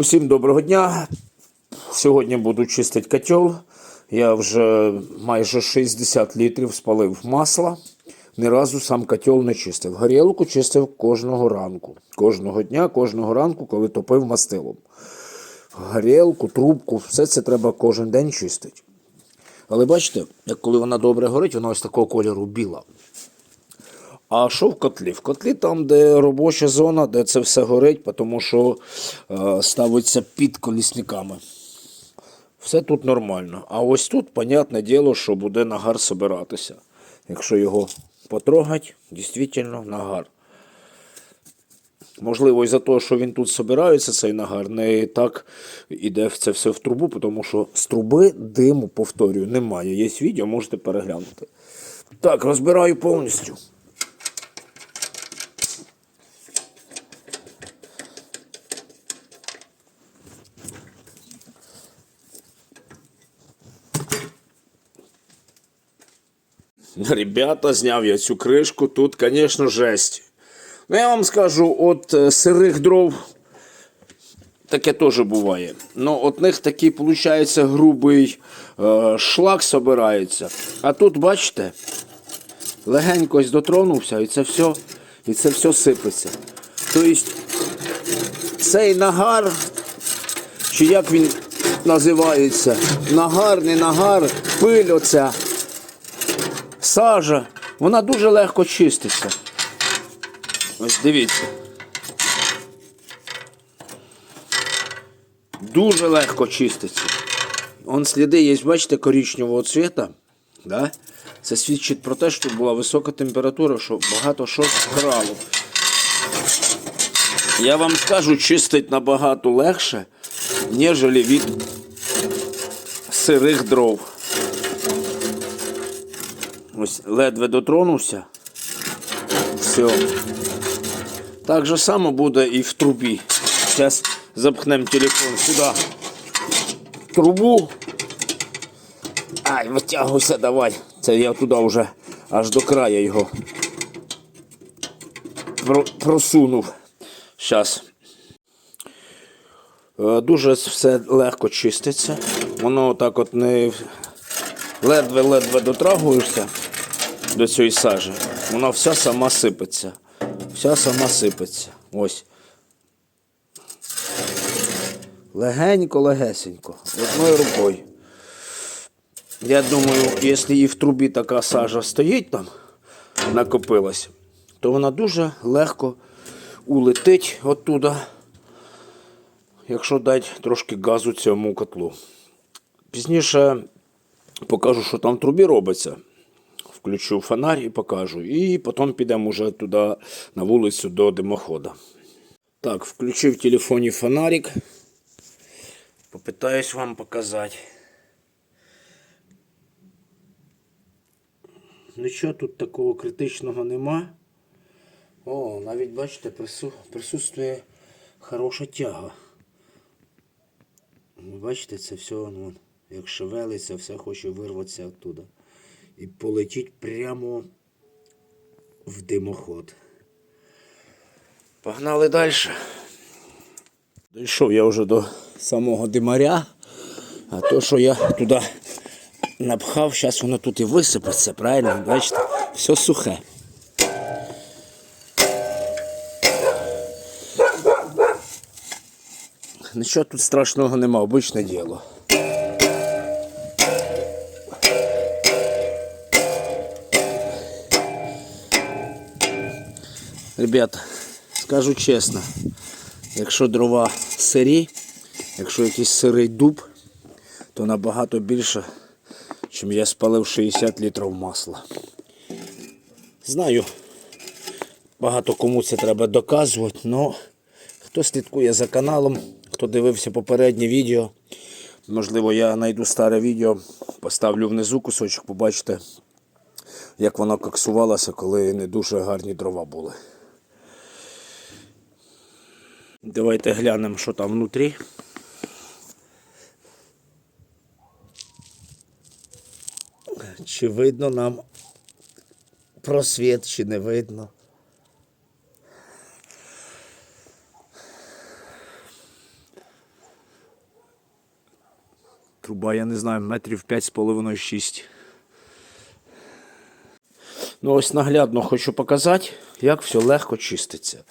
Усім доброго дня. Сьогодні буду чистити котел. Я вже майже 60 літрів спалив масла. Ні разу сам котел не чистив. Горілку чистив кожного ранку. Кожного дня, кожного ранку, коли топив мастилом. Горілку, трубку, все це треба кожен день чистити. Але бачите, як коли вона добре горить, вона ось такого кольору біла. А що в котлі? В котлі там, де робоча зона, де це все горить, тому що е, ставиться під колісниками. Все тут нормально. А ось тут, понятне діло, що буде нагар собиратися. Якщо його потрогать, дійсно нагар. Можливо, із-за того, що він тут собирається, цей нагар, не так іде це все в трубу, тому що з труби диму, повторюю, немає. Є відео, можете переглянути. Так, розбираю повністю. Ребята, зняв я цю кришку. Тут, звісно, жесть. Ну, я вам скажу, от е, сирих дров таке теж буває. Ну, от них такий, виходить, грубий е, шлак собирається. А тут, бачите, легенько дотронувся, і це все, і це все сипеться. Тобто, цей нагар, чи як він називається, нагар, не нагар, пиль оця сажа, вона дуже легко чиститься. Ось дивіться. Дуже легко чиститься. Он сліди є, бачите, коричневого цвіта. Да? Це свідчить про те, що була висока температура, що багато що згорало. Я вам скажу, чистить набагато легше, ніж від сирих дров. Ось ледве дотронувся. Все. Так же само буде і в трубі. Зараз запхнемо телефон сюди. Трубу. Ай, витягуйся, давай. Це я туди вже аж до краю його про- просунув. Зараз. Дуже все легко чиститься. Воно так от не ледве-ледве дотрагуєшся до цієї сажі, вона вся сама сипеться. Вся сама сипеться. Ось. Легенько-легесенько. Одною рукою. Я думаю, якщо і в трубі така сажа стоїть там, накопилась, то вона дуже легко улетить оттуда, якщо дати трошки газу цьому котлу. Пізніше покажу, що там в трубі робиться. Включу фонарь і покажу. І потім підемо вже туди на вулицю до димохода. Так, включив в телефоні фонарик. Попитаюсь вам показати. Нічого тут такого критичного нема. О, навіть бачите, прису... присутствує хороша тяга. Бачите, це все, ну, як шевелиться, все хоче вирватися оттуда. І полетіть прямо в димоход. Погнали далі. Дійшов я вже до самого димаря, а то, що я туди напхав, зараз воно тут і висипеться, правильно? Бачите, все сухе. Нічого тут страшного нема, обичне діло. Ребята, скажу чесно, якщо дрова сирі, якщо якийсь сирий дуб, то набагато більше, чим я спалив 60 літрів масла. Знаю, багато кому це треба доказувати, але хто слідкує за каналом, хто дивився попереднє відео, можливо, я знайду старе відео, поставлю внизу кусочок, побачите, як воно коксувалося, коли не дуже гарні дрова були. Давайте глянемо, що там внутрі. Чи видно нам просвіт, чи не видно. Труба, я не знаю, метрів 5,5-6. Ну, ось наглядно хочу показати, як все легко чиститься.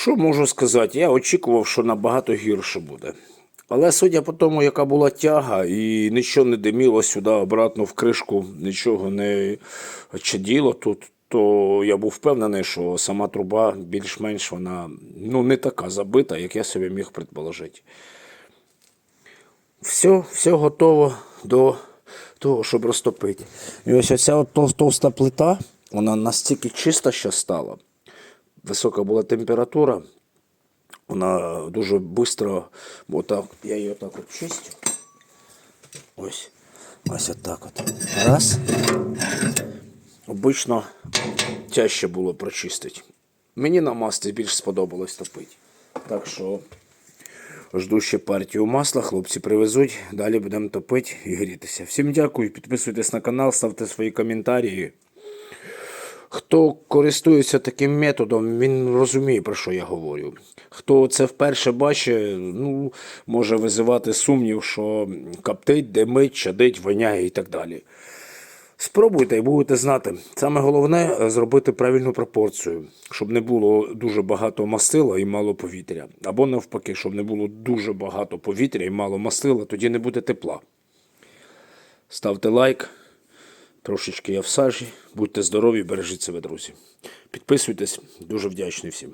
Що можу сказати? Я очікував, що набагато гірше буде. Але судя по тому, яка була тяга, і нічого не диміло сюди обратно в кришку, нічого не чаділо тут, то я був впевнений, що сама труба більш-менш вона ну, не така забита, як я собі міг предположити. Все, все готово до того, щоб розтопити. І ось оця от товста плита, вона настільки чиста ще стала. Висока була температура, вона дуже швидко, отак, я її отак от чистю. Ось. Ось отак от. Раз. Обично тяжче було прочистити. Мені на маслі більш сподобалось топити. Так що жду ще партію масла, хлопці привезуть, далі будемо топити і грітися. Всім дякую, підписуйтесь на канал, ставте свої коментарі. Хто користується таким методом, він розуміє, про що я говорю. Хто це вперше бачить, ну, може визивати сумнів, що коптить, димить, чадить, воняє і так далі. Спробуйте і будете знати. Саме головне е, зробити правильну пропорцію, щоб не було дуже багато мастила і мало повітря. Або навпаки, щоб не було дуже багато повітря і мало мастила, тоді не буде тепла. Ставте лайк. Трошечки я в сажі. Будьте здорові, бережіть себе, друзі. Підписуйтесь, дуже вдячний всім.